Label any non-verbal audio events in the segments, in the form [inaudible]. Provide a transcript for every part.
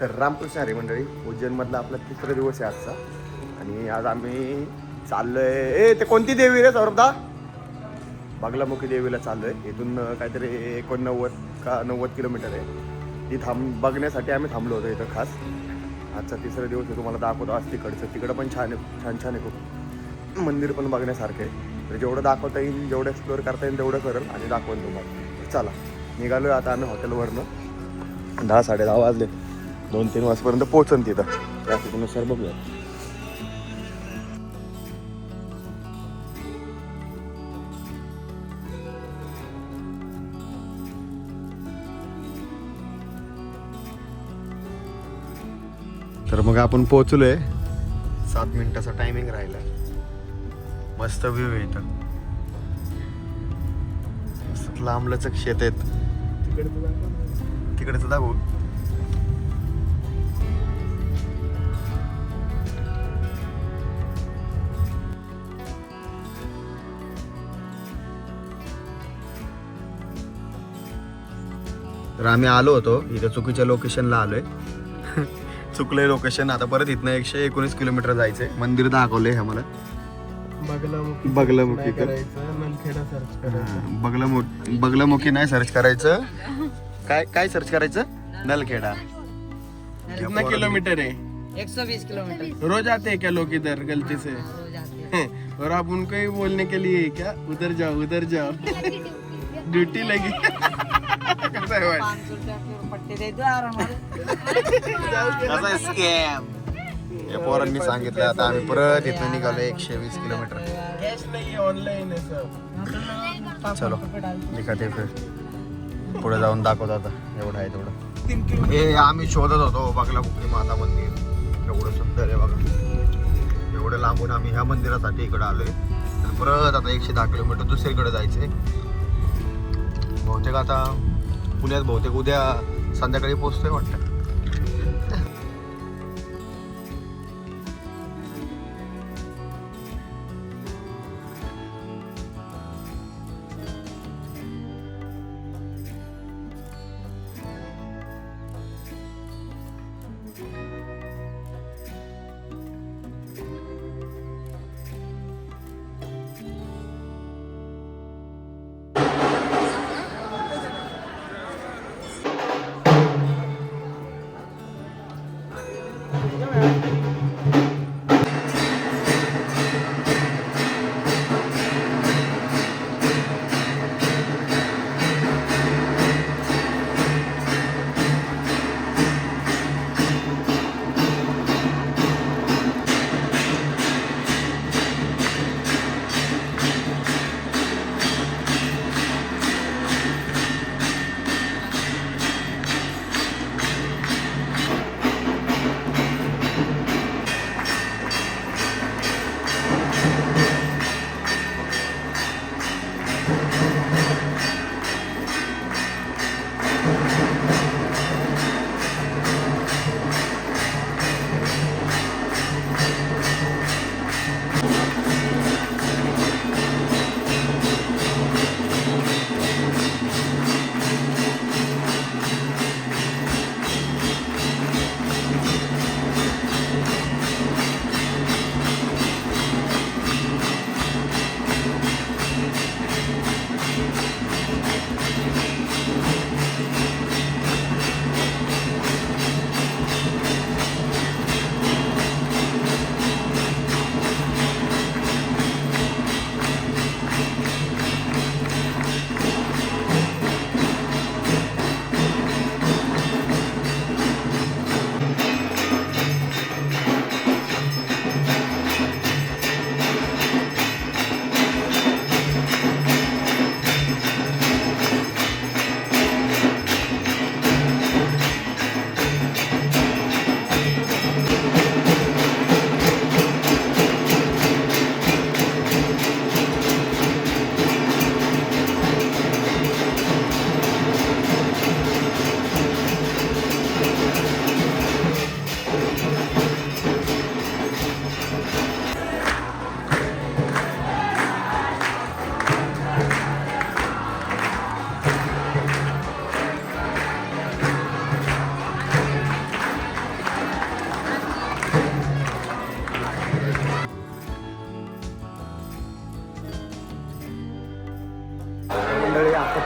तर रामकृष्ण हरी मंडळी उज्जैनमधला आपला तिसरा दिवस आहे आजचा. आणि आज आम्ही चाललोय ए ते कोणती देवी रे सौरभदा? बागलामुखी देवीला चाललोय. इथून काहीतरी एकोणनव्वद का नव्वद किलोमीटर आहे. ती थांब बघण्यासाठी आम्ही थांबलो होतो इथं खास. आजचा तिसरा दिवस आहे तुम्हाला दाखवतो. आज तिकडचं तिकडं पण छान आहे छान छान आहे खूप. मंदिर पण बघण्यासारखं आहे. तर जेवढं दाखवता येईल जेवढं एक्सप्लोअर करता येईल तेवढं करेल. आणि दाखवेल तुम्हाला. चला निघालोय आता आम्ही हॉटेलवरनं दहा साडे दहा वाजले. दोन तीन वाजपर्यंत पोहोचन तिथं. ट्रॅफिकनुसार बघूया. तर मग आपण पोहोचलोय. सात मिनिटाचा टायमिंग राहिला मस्त व्ह्यू आहे इथं. मस्त लांबलचक शेत आहेत. तिकडे तर दाखवू. तर आम्ही आलो होतो. इथे चुकीच्या लोकेशनला आलोय. [laughs] चुकलंय लोकेशन आता परत इथनं एकशे एकोणीस किलोमीटर जायचंय. मंदिर दाखवलंय आम्हाला. बगलामुखी बगलामुखी बगलामुखी बगलामुखी नाही सर्च करायचं. काय काय सर्च करायचं? नलखेडा. कितना किलोमीटर है 120 किलोमीटर. रोज आते हैं क्या लोग इधर गलती से? रोज आते हैं। [laughs] और आप उनको ही बोलने के लिए क्या? उधर जाओ उधर जाओ। [laughs] ड्यूटी लगी। कैसा है भाई? पाँच पट्टे स्कॅम या पोरांनी सांगितलं आता आम्ही परत इथनं निघालो एकशे वीस किलोमीटर. कैश नहीं है ऑनलाइन चलो निघते फिर. पुढे जाऊन दाखवतो आता एवढं आहे तेवढं. तीन किलो हे आम्ही शोधत होतो बघला कुठली माता मंदिर. एवढं सुंदर आहे बघा. एवढं लांबून आम्ही ह्या मंदिरासाठी इकडे आलोय. आहे परत आता एकशे दहा किलोमीटर दुसरीकडे जायचंय. बहुतेक आता पुण्यात बहुतेक उद्या संध्याकाळी पोहोचतोय वाटतं.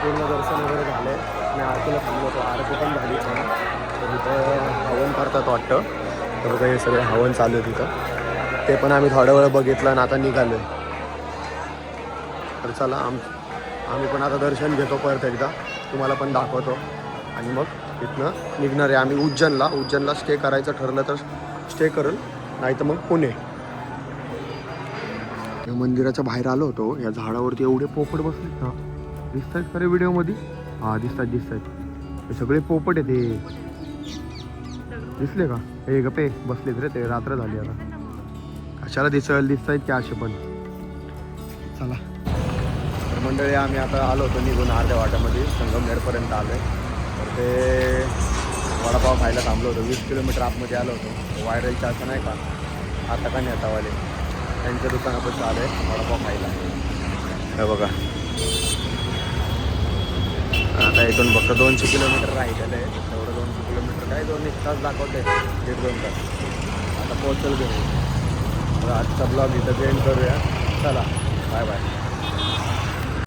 पूर्ण दर्शन वगैरे झालं. आहे आणि आरतीला थांबलो होतो. आरती पण झाली. छान तर तिथं हवन करतात वाटतं. तर बघा हे सगळं हवन चालू आहे तिथं. ते पण आम्ही थोड्या वेळ बघितलं आणि आता निघालो तर चला आम आम्ही पण आता दर्शन घेतो परत एकदा. तुम्हाला पण दाखवतो. आणि मग तिथनं निघणार आहे आम्ही उज्जैनला. उज्जैनला स्टे करायचं ठरलं तर स्टे करेल. नाही तर मग पुणे. या मंदिराच्या बाहेर आलो होतो. या झाडावरती एवढे पोपट बसलेत ना. दिसत आहेत खरे व्हिडिओमध्ये? हा दिसतात दिसत आहेत हे सगळे पोपट आहेत हे. दिसले का? हे गपे बसलेत रे ते रात्र झाली आता. कशाला दिसल दिसत आहेत की असे पण? चला. तर मंडळी आम्ही आता आलो होतो निघून अर्ध्या वाट्यामध्ये. संगमनेरपर्यंत आलो आहे तर ते वडापाव खायला थांबलो होतो. वीस किलोमीटर आतमध्ये आलो होतो. व्हायरलच्या असं नाही का? आता का नेतावाले? त्यांच्या दुकानापासून आलो आहे वडापाव खायला. हे बघा. आता इथून फक्त दोनशे किलोमीटर राहिलेलं आहे. तेवढं दोनशे किलोमीटर काय दोन एक तास दाखवते. दीड दोन तास. आता पोहोचल घरी. आजचा ब्लॉग इथं एंड करूया. चला बाय बाय